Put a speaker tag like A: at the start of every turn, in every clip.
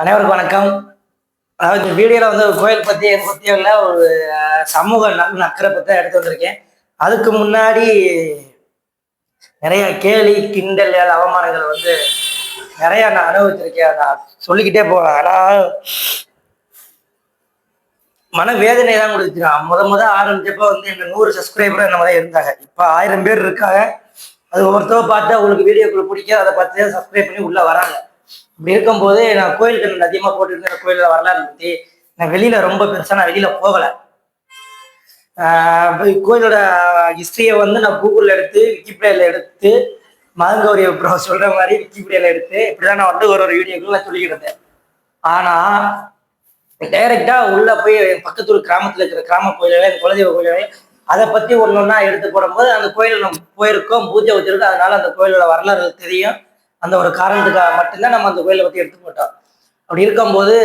A: அனைவருக்கும் வணக்கம். அதாவது இந்த வீடியோவில் வந்து ஒரு கோயில் பற்றி எது பற்றியும் இல்லை ஒரு சமூக நக்கரை பற்றி எடுத்து வந்திருக்கேன். அதுக்கு முன்னாடி நிறைய கேலி கிண்டல் அவமானங்கள் வந்து நிறைய நான் அனுபவிச்சிருக்கேன். நான் சொல்லிக்கிட்டே போவேன். ஆனால் மன வேதனை தான் கொடுத்துருக்கான் முத முத ஆரம்பிச்சப்போ வந்து இந்த நூறு சப்ஸ்கிரைபர் இந்த மாதிரி இருந்தாங்க. இப்போ ஆயிரம் பேர் இருக்காங்க. அது ஒவ்வொருத்தவ பார்த்தா அவங்களுக்கு வீடியோக்குள்ள பிடிக்காது. அதை பார்த்து சப்ஸ்கிரைப் பண்ணி உள்ள வராங்க. இப்படி இருக்கும்போது நான் கோயில் கண்ணு அதிகமாக போட்டுருந்தேன் கோயிலில் வரலாறு பற்றி நான் வெளியில் ரொம்ப பெருசாக நான் வெளியில் போகலை. கோயிலோட ஹிஸ்ட்ரியை வந்து நான் கூகுளில் எடுத்து விக்கிபீடியாவில் எடுத்து மதங்கௌரி ப்ரோ சொல்கிற மாதிரி விக்கிபீடியாவில் எடுத்து இப்படி தான் நான் வந்து ஒரு ஒரு வீடியோக்கள் நான் சொல்லிக்கிட்டு இருந்தேன். உள்ளே போய் என் பக்கத்து ஒரு கிராமத்தில் இருக்கிற கிராம கோயிலில் இந்த குலதெய்வ கோயில்கள் அதை பற்றி ஒன்று ஒன்றா எடுத்து போடும்போது அந்த கோயில் நம்ம போயிருக்கோம் பூஜை வச்சிருக்கோம். அதனால அந்த கோயிலோட வரலாறு தெரியும். அந்த ஒரு காரணத்துக்காக மட்டும்தான் நம்ம அந்த கோயிலை பற்றி எடுத்து போட்டோம் அப்படி இருக்கும்போது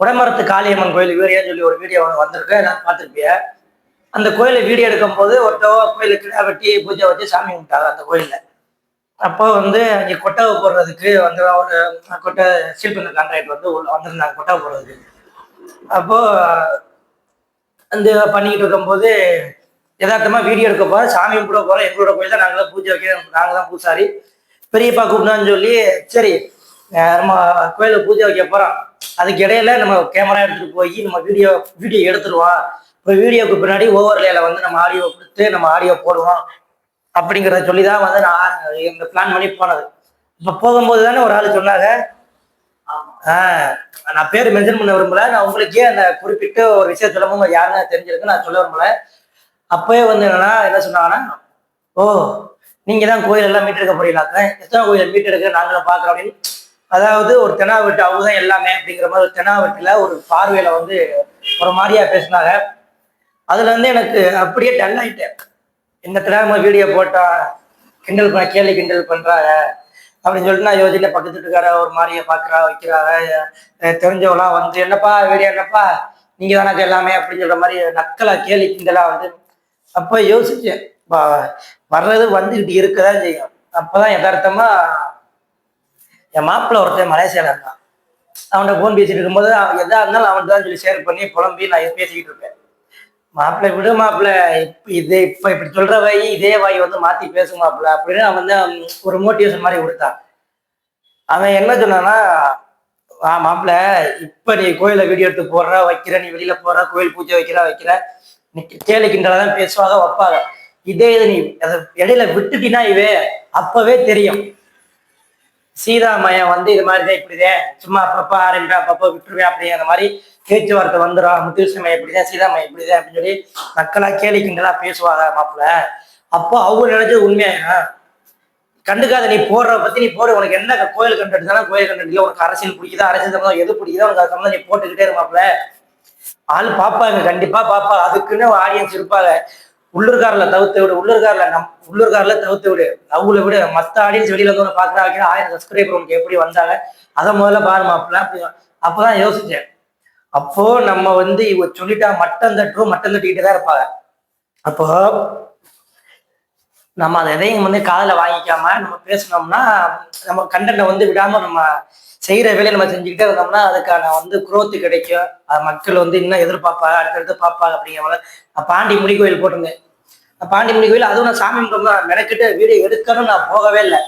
A: உடமரத்து காளியம்மன் கோயில் வீடியோன்னு சொல்லி ஒரு வீடியோ ஒன்று வந்திருக்கு நான் பார்த்துருப்பிய அந்த கோயிலை வீடியோ எடுக்கும் போது ஒருத்தவ கோயிலுக்கு கிடா வெட்டி பூஜை வச்சு சாமி கும்பிட்டாங்க அந்த கோயிலில். அப்போ வந்து அங்கே கொட்டவை போடுறதுக்கு வந்து ஒரு கொட்டை ஸ்டீல் கான்ட்ராக்ட் வந்து வந்திருந்தாங்க கொட்டவை போடுறதுக்கு. அப்போது அந்த பண்ணிக்கிட்டு இருக்கும்போது யதார்த்தமா வீடியோ எடுக்க போகிறோம் சாமி கும்பிட போகிறோம் எங்களோட கோயில் தான் நாங்கள் பூஜை வைக்க நாங்கள் தான் பூசாரி. பெரியப்பா கூப்பிட்டான்னு சொல்லி சரி நம்ம கோயிலுக்கு பூஜை வைக்க போகிறோம் அதுக்கு இடையில நம்ம கேமரா எடுத்துட்டு போய் நம்ம வீடியோ வீடியோ எடுத்துருவோம். இப்போ வீடியோக்கு பின்னாடி ஓவர்லேல வந்து நம்ம ஆடியோ கொடுத்து நம்ம ஆடியோ போடுவோம். அப்படிங்கிறத சொல்லி தான் வந்து நான் இந்த பிளான் பண்ணி போனது. இப்போ போகும்போது தானே ஒரு ஆள் சொன்னாங்க. நான் பேர் மென்ஷன் பண்ண விரும்பல. நான் உங்களுக்கே அந்த குறிப்பிட்ட ஒரு விஷயம் சொல்லும்போது யாருன்னு தெரிஞ்சிருக்கு நான் சொல்ல விரும்பல. அப்பவே வந்து என்னன்னா என்ன சொன்னாங்கன்னா ஓ நீங்க தான் கோயில் எல்லாம் மீட்டெடுக்க போறீங்களாக்க? எத்தனை கோயில் மீட்டெடுக்க நாங்களும் பார்க்குறோம். அப்படின்னு. அதாவது ஒரு தெனாவெட்டு அவங்க தான் எல்லாமே அப்படிங்கிற மாதிரி ஒரு தெனாவெட்டுல ஒரு பார்வையில வந்து ஒரு மாதிரியா பேசினாங்க. அதுல இருந்து எனக்கு அப்படியே டல் ஆயிட்டேன். இந்த திராம வீடியோ போட்டா கிண்டல் பண்ண கேள்வி கிண்டல் பண்றாங்க? அப்படின்னு சொல்லிட்டு நான் யோசிச்சுட்டு பக்கத்து வீட்டுக்கார ஒரு மாதிரியை பார்க்குறா வைக்கிறாங்க தெரிஞ்சவங்களாம் வந்து என்னப்பா வீடியோ என்னப்பா? நீங்க தானே எல்லாமே? அப்படின்னு சொல்ற மாதிரி நக்கலா கேலி கிண்டலா வந்து அப்ப யோசிச்சேன் வர்றது வந்துகிட்டு இருக்கதான் செய்யும் அப்பதான் யதார்த்தமா என் மாப்பிள்ள ஒருத்தன் மலேசியால இருந்தான். அவன்கிட்ட ஃபோன் பேசிட்டு இருக்கும்போது அவன் எதா இருந்தாலும் அவன்கிட்ட தான் சொல்லி ஷேர் பண்ணி புலம்பி நான் பேசிக்கிட்டு இருப்பேன்? மாப்பிள்ளை விடு மாப்பிள்ளை இப்ப இதே இப்ப இப்படி சொல்ற வாய் இதே வாய் வந்து மாத்தி பேசும் மாப்பிள்ளை அப்படின்னு அவன் வந்து ஒரு மோட்டிவேஷன் மாதிரி கொடுத்தான். அவன் என்ன சொன்னான்னா மாப்பிள்ளை இப்ப நீ கோயில வீடியோ எடுத்து போடுற வைக்கிற நீ வெளியில போடுற கோயில் பூஜை வைக்கிற வைக்கிற கேலி கிண்டலாம் பேசுவாங்க வைப்பாங்க. இதே இது நீ அதை இடையில விட்டுட்டினா இவே அப்பவே தெரியும். சீதாமயம் வந்து இது மாதிரிதான் இப்படிதான் சும்மா அப்பப்பா ஆரம்பிப்பேன் அப்பப்போ விட்டுருவேன் அந்த மாதிரி பேச்சுவார்த்தை வந்துடும் முத்துலட்சுமி இப்படிதான் சீதாமயம் இப்படிதான் அப்படின்னு சொல்லி மக்களா கேலி கிண்டலா பேசுவாங்க மாப்பிள்ள. அப்போ அவங்க நினைச்சது உண்மையா கண்டுக்காத நீ போடுற பத்தி நீ போடு. உனக்கு என்ன கோயில் கண்டென்ட் கோயில் கண்டென்ட் இல்லை. உனக்கு அரசியல் பிடிக்குதா அரசியல் சம்பந்தம் எது பிடிக்குதோ உனக்கு அது சம்பந்தம் நீ போட்டுக்கிட்டே இருமாப்ல ஆள் பார்ப்பாங்க கண்டிப்பா பார்ப்பாங்க. அதுக்குன்னு ஆடியன்ஸ் இருப்பாங்க. உள்ளூர்காரில் தவிர்த்து விடு உள்ளூர்காரில் நம் உள்ளூர்காரில் தவிர்த்து விடு. அவங்கள விட மற்ற ஆடியன்ஸ் வெளியில வந்து பார்க்குறா வைக்கிற ஆயிரம் சப்ஸ்கிரைபர் உனக்கு எப்படி வந்தாங்க? அதை முதல்ல பாரு மாப்பிள்ள அப்படி தான் யோசிச்சேன். அப்போ நம்ம வந்து இவ சொல்லிட்டா மட்டம் தட்டுவோம் மட்டம் தட்டிக்கிட்டு தான் இருப்பாங்க. அப்போ நம்ம அதை எதையும் வந்து காதில் வாங்கிக்காம நம்ம பேசினோம்னா நம்ம கண்டென்ட்டை வந்து விடாம நம்ம செய்யற வேலையை நம்ம செஞ்சுக்கிட்டே இருந்தோம்னா அதுக்கான வந்து குரோத்து கிடைக்கும். அது மக்கள் வந்து இன்னும் எதிர்பார்ப்பாங்க அடுத்தடுத்து பார்ப்பாங்க அப்படிங்கிற மாதிரி பாண்டி முடி கோயில் போட்டிருந்தேன். பாண்டி முடி கோயில் அதுவும் நான் சாமி கும்பிட்டு மெனக்கிட்டு வீடியோ எடுக்கணும்னு நான் போகவே இல்லை.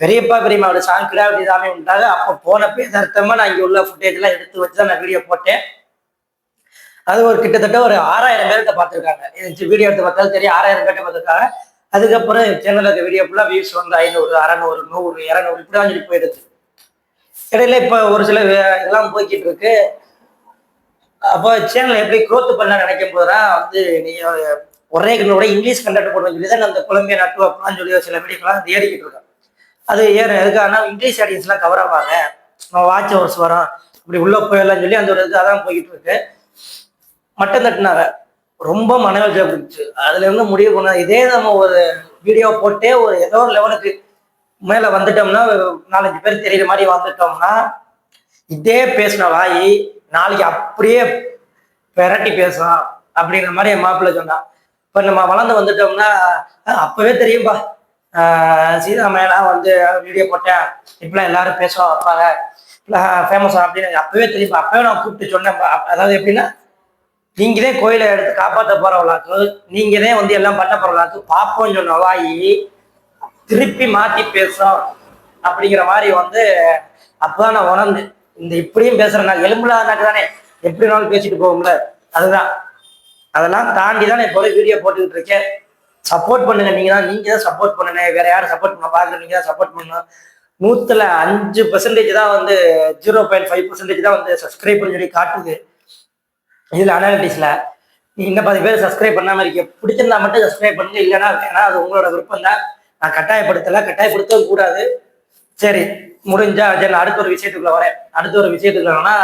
A: பெரியப்பா பெரியம்மாவோட சாமி கிடாவட்டி சாமி உண்டாக அப்போ போனப்ப யதார்த்தமா நான் இங்கே உள்ள ஃபுட்டேஜ் எல்லாம் எடுத்து வச்சு தான் நான் வீடியோ போட்டேன். அது ஒரு கிட்டத்தட்ட ஒரு ஆறாயிரம் பேர்கிட்ட பார்த்துருக்காங்க. வீடியோ எடுத்து பார்த்தாலும் தெரியும் ஆறாயிரம் பேர்கிட்ட பார்த்துருக்காங்க. அதுக்கப்புறம் சேனலில் இருக்க வீடியோ ஃபுல்லாக வியூஸ் வந்து ஐநூறு அறநூறு நூறு இரநூறு இப்படி தான் சொல்லி போயிடுது இடையில இப்போ ஒரு சில எல்லாம் இதெல்லாம் போய்கிட்டு இருக்கு. அப்போ சேனல் எப்படி growth பண்ண நினைக்கும் போதுதான் வந்து நீங்கள் ஒரே கண்ணோட இங்கிலீஷ் கண்டக்ட் போடணும்னு சொல்லி தான் அந்த கொலம்பிய நட்டு அப்படின்னு சொல்லி சில வீடியோக்கெல்லாம் தேடிக்கிட்டு இருக்கேன் அது ஏன் எதுக்காகனா இங்கிலீஷ் ஆடியன்ஸ்லாம் கவர் ஆவாங்க. நம்ம வாட்ச் ஹவர்ஸ் வரோம். இப்படி உள்ளே போயிடலாம்னு சொல்லி அந்த ஒரு இது அதான் போய்கிட்டு இருக்கு. மட்டும் தட்டினாங்க. ரொம்ப மனவேஜா போயிடுச்சு அதுல இருந்து முடிவு பண்ண இதே நம்ம ஒரு வீடியோ போட்டே ஒரு ஏதோ ஒரு லெவலுக்கு மேல வந்துட்டோம்னா நாலஞ்சு பேர் தெரியுற மாதிரி வந்துட்டோம்னா இதே பேசின வாய் நாளைக்கு அப்படியே பெரட்டி பேசும் அப்படிங்கிற மாதிரி என் மாப்பிள்ள சொன்னான். இப்ப நம்ம வளர்ந்து வந்துட்டோம்னா அப்பவே தெரியும்பா. சீதாமையெல்லாம் வந்து வீடியோ போட்டேன். இப்பெல்லாம் எல்லாரும் பேசுவோம் வைப்பாங்க ஃபேமஸ் அப்படின்னு அப்பவே தெரியும் அப்பவே நான் கூப்பிட்டு சொன்னேன் அதாவது எப்படின்னா நீங்களே கோயிலை எடுத்து காப்பாற்ற போறவளாக்கு நீங்களே வந்து எல்லாம் பண்ண போறவளாக்கு பாப்போம் சொன்ன வாயி திருப்பி மாத்தி பேசும் அப்படிங்கிற மாதிரி வந்து அப்பதான் நான் உணர்ந்து இந்த இப்படியும் பேசுறேன் நான் எலும்புலானாக்கு தானே எப்படி வேணாலும் பேசிட்டு போகும்ல அதுதான். அதெல்லாம் தாண்டி தான் நான் இப்போ வீடியோ போட்டுக்கிட்டு இருக்கேன். சப்போர்ட் பண்ணுங்க. நீங்க தான் நீங்க தான் சப்போர்ட் பண்ணுங்க வேற யாரும் சப்போர்ட் பண்ண பாருங்க நீங்க தான் சப்போர்ட் பண்ணணும். நூத்துல அஞ்சு பெர்சன்டேஜ் தான் வந்து ஜீரோ பாயிண்ட் ஃபைவ் பர்சன்டேஜ் தான் வந்து சப்ஸ்கிரைப் சொல்லி காட்டுது. இதுல அனாலிட்டிஸில் நீ இன்னும் பாதி பேர் சப்ஸ்கிரைப் பண்ணாமல் இருக்கீங்க. பிடிச்சிருந்தா மட்டும் சப்ஸ்கிரைப் பண்ணுங்க இல்லைன்னா ஏன்னா அது உங்களோட விருப்பம் தான். நான் கட்டாயப்படுத்தலை கட்டாயப்படுத்தவும் கூடாது. சரி முடிஞ்சா சரி நான் அடுத்த ஒரு விஷயத்துக்குள்ள வரேன். அடுத்த ஒரு விஷயத்துக்குள்ளனா